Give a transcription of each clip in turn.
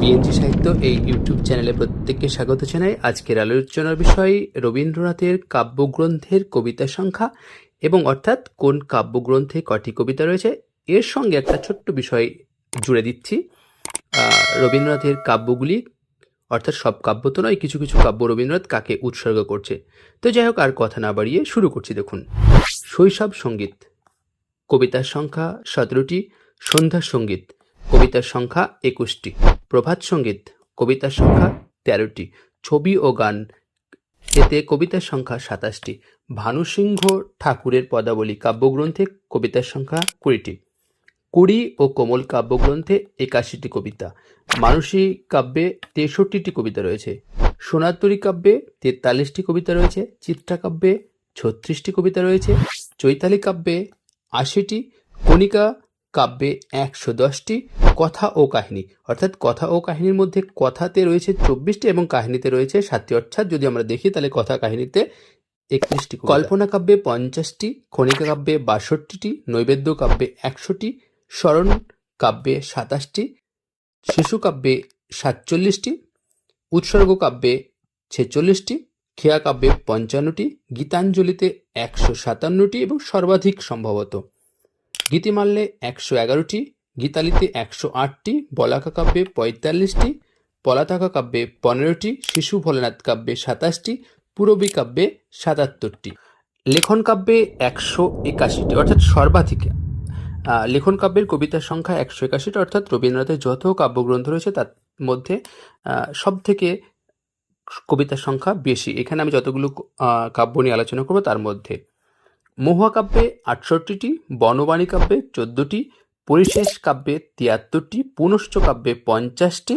BNG সাহিত্য এই YouTube চ্যানেলে প্রত্যেককে স্বাগত জানাই। আজকের আলোচনার বিষয়, রবীন্দ্রনাথের কাব্যগ্রন্থের কবিতা সংখ্যা এবং অর্থাৎ কোন কাব্যগ্রন্থে কটি কবিতা রয়েছে, এর সঙ্গে একটা ছোট্ট বিষয় জুড়ে দিচ্ছি। রবীন্দ্রনাথের কাব্যগুলি, অর্থাৎ সব কাব্য তো নয়, কিছু কিছু কাব্য রবীন্দ্রনাথ কাকে উৎসর্গ করছে। তো যাই হোক, আর কথা না বাড়িয়ে শুরু করছি, দেখুন। শৈশব সংগীত, কবিতার সংখ্যা সতেরোটি, সন্ধ্যা সংগীত, কবিতার সংখ্যা একুশটি। প্রভাত সংগীত, কবিতার সংখ্যা তেরোটি। ছবি ও গান এতে কবিতার সংখ্যা সাতাশটি। ভানুসিংহ ঠাকুরের পদাবলী কাব্যগ্রন্থে কবিতার সংখ্যা কুড়িটি। কুড়ি ও কোমল কাব্যগ্রন্থে একাশিটি কবিতা। মানসী কাব্যে তেষট্টিটি কবিতা রয়েছে। সোনাতরী কাব্যে তেতাল্লিশটি কবিতা রয়েছে। চিত্রা কাব্যে ছত্রিশটি কবিতা রয়েছে। চৈতালি কাব্যে আশিটি। কণিকা কাব্যে একশো দশটি। কথা ও কাহিনী। অর্থাৎ কথা ও কাহিনীর মধ্যে কথাতে রয়েছে চব্বিশটি এবং কাহিনীতে রয়েছে সাতটি। অর্থাৎ যদি আমরা দেখি, তাহলে কথা কাহিনীতে একত্রিশটি কল্পনা কাব্যে পঞ্চাশটি খনিকা কাব্যে বাষট্টিটি, নৈবেদ্য কাব্যে একশোটি, স্মরণ কাব্যে সাতাশটি, শিশু কাব্যে সাতচল্লিশটি, উৎসর্গ কাব্যে ছেচল্লিশটি, খেয়া কাব্যে পঞ্চান্নটি, গীতাঞ্জলিতে একশো সাতান্নটি এবং সর্বাধিক সম্ভবত। গীতিমাল্যে একশো এগারোটি গীতালিতে একশো আটটি, বলাকা কাব্যে পঁয়তাল্লিশটি, পলাতাকা কাব্যে পনেরোটি, শিশু ভোলেনাথ কাব্যে সাতাশটি, পূরবী কাব্যে সাতাত্তরটি। লেখন কাব্যে একশো একাশিটি, অর্থাৎ সর্বাধিক। লেখন কাব্যের কবিতার সংখ্যা একশো একাশিটি, অর্থাৎ রবীন্দ্রনাথের যত কাব্যগ্রন্থ রয়েছে তার মধ্যে সব থেকে কবিতার সংখ্যা বেশি। এখানে আমি যতগুলো কাব্য নিয়ে আলোচনা করব তার মধ্যে। মহুয়া কাব্যে আটষট্টিটি, বনবাণী কাব্যে চোদ্দটি পরিশেষ কাব্যে তিয়াত্তরটি, পুনশ্চ কাব্যে পঞ্চাশটি,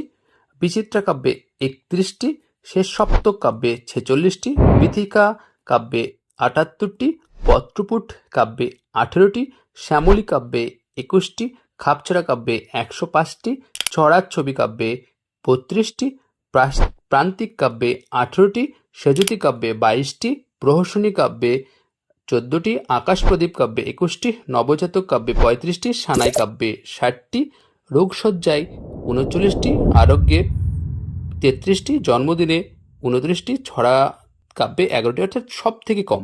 বিচিত্রা কাব্যে একত্রিশটি, শেষ সপ্তক কাব্যে ছেচল্লিশটি বিথিকা কাব্যে আটাত্তরটি, পত্রপুট কাব্যে আঠেরোটি, শ্যামলী কাব্যে একুশটি, খাপছড়া কাব্যে একশো পাঁচটি, ছড়ার ছবি কাব্যে বত্রিশটি প্রান্তিক কাব্যে আঠেরোটি, সেজুতি কাব্যে বাইশটি, প্রহসনী কাব্যে চোদ্দটি আকাশ প্রদীপ কাব্যে একুশটি, নবজাতক কাব্যে পঁয়ত্রিশটি, সানাই কাব্যে ষাটটি রোগসজ্জায় উনচল্লিশটি, আরোগ্যে তেত্রিশটি, জন্মদিনে উনত্রিশটি, ছড়া কাব্যে এগারোটি, অর্থাৎ সব থেকে কম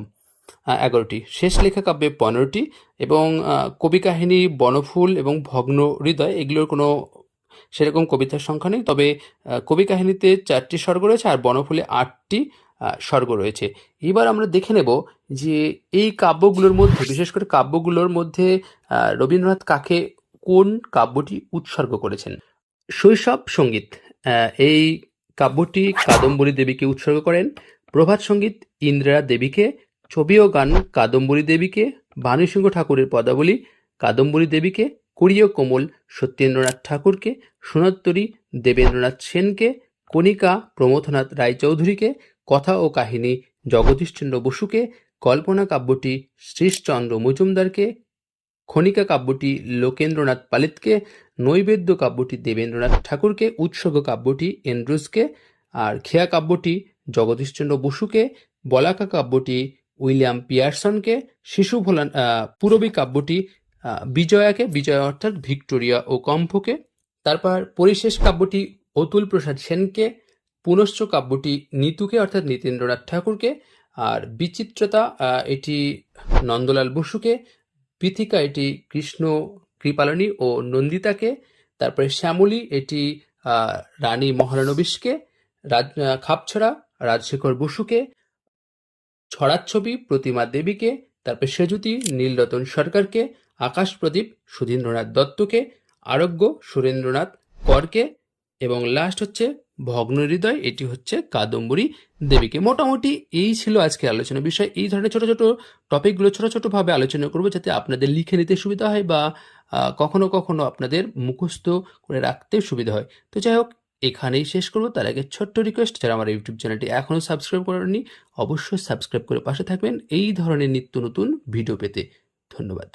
এগারোটি। শেষ লেখা কাব্যে পনেরোটি এবং কবি কাহিনী, বনফুল এবং ভগ্ন হৃদয়, এগুলোর কোনো সেরকম কবিতার সংখ্যা নেই। তবে কবি কাহিনীতে চারটি স্বর্গ রয়েছে আর বনফুলে আটটি স্বর্গ রয়েছে। এবার আমরা দেখে নেব যে এই কাব্যগুলোর মধ্যে, বিশেষ করে কাব্যগুলোর মধ্যে রবীন্দ্রনাথ কাকে কোন কাব্যটি উৎসর্গ করেছেন? শৈশব সংগীত এই কাব্যটি কাদম্বরী দেবীকে উৎসর্গ করেন। প্রভাত সংগীত ইন্দিরা দেবীকে, ছবি ও গান কাদম্বরী দেবীকে ভানুসিংহ ঠাকুরের পদাবলী কাদম্বরী দেবীকে কুড়িয় কোমল সত্যেন্দ্রনাথ ঠাকুরকে, সোনাত্তরী দেবেন্দ্রনাথ সেনকে, কণিকা প্রমথনাথ রায়চৌধুরীকে কথা ও কাহিনী জগদীশচন্দ্র বসুকে, কল্পনা কাব্যটি শ্রীশচন্দ্র মজুমদারকে খনিকা কাব্যটি লোকেন্দ্রনাথ পালিতকে, নৈবেদ্য কাব্যটি দেবেন্দ্রনাথ ঠাকুরকে, উৎসর্গ কাব্যটি এন্ড্রুসকে আর খেয়া কাব্যটি জগদীশচন্দ্র বসুকে, বলাকা কাব্যটি উইলিয়াম পিয়ারসনকে, শিশু ভোলান পূরবী কাব্যটি বিজয়াকে, বিজয়া অর্থাৎ ভিক্টোরিয়া ও কম্ফকে তারপর পরিশেষ কাব্যটি অতুল প্রসাদ সেনকে পুনশ্চ কাব্যটি নিতুকে, অর্থাৎ নীতেন্দ্রনাথ ঠাকুরকে আর বিচিত্রতা এটি নন্দলাল বসুকে, পৃথিকা এটি কৃষ্ণ কৃপালনী ও নন্দিতাকে, তারপরে শ্যামলী এটি রানী মহারানবিশকে রাজ খাপছড়া, রাজশেখর বসুকে ছড়াচ্ছবি প্রতিমা দেবীকে, তারপরে সেজুতি নীলরতন সরকারকে, আকাশ প্রদীপ সুধীন্দ্রনাথ দত্তকে, আরোগ্য সুরেন্দ্রনাথ করকে এবং লাস্ট হচ্ছে ভগ্ন হৃদয় এটি হচ্ছে কাদম্বরী দেবীকে। মোটামুটি এই ছিল আজকে আলোচনা বিষয়। এই ধরনের ছোট ছোট টপিকগুলো ছোট ছোট ভাবে আলোচনা করব যাতে আপনাদের লিখে নিতে সুবিধা হয় বা কখনো কখনো আপনাদের মুখস্থ করে রাখতে সুবিধা হয়। তো যাই হোক, এখানেই শেষ করব। তার আগে ছোট্ট রিকোয়েস্ট যারা আমার ইউটিউব চ্যানেলটি এখনও সাবস্ক্রাইব করেননি, অবশ্যই সাবস্ক্রাইব করে পাশে থাকবেন। এই ধরনের নিত্য নতুন ভিডিও পেতে। ধন্যবাদ।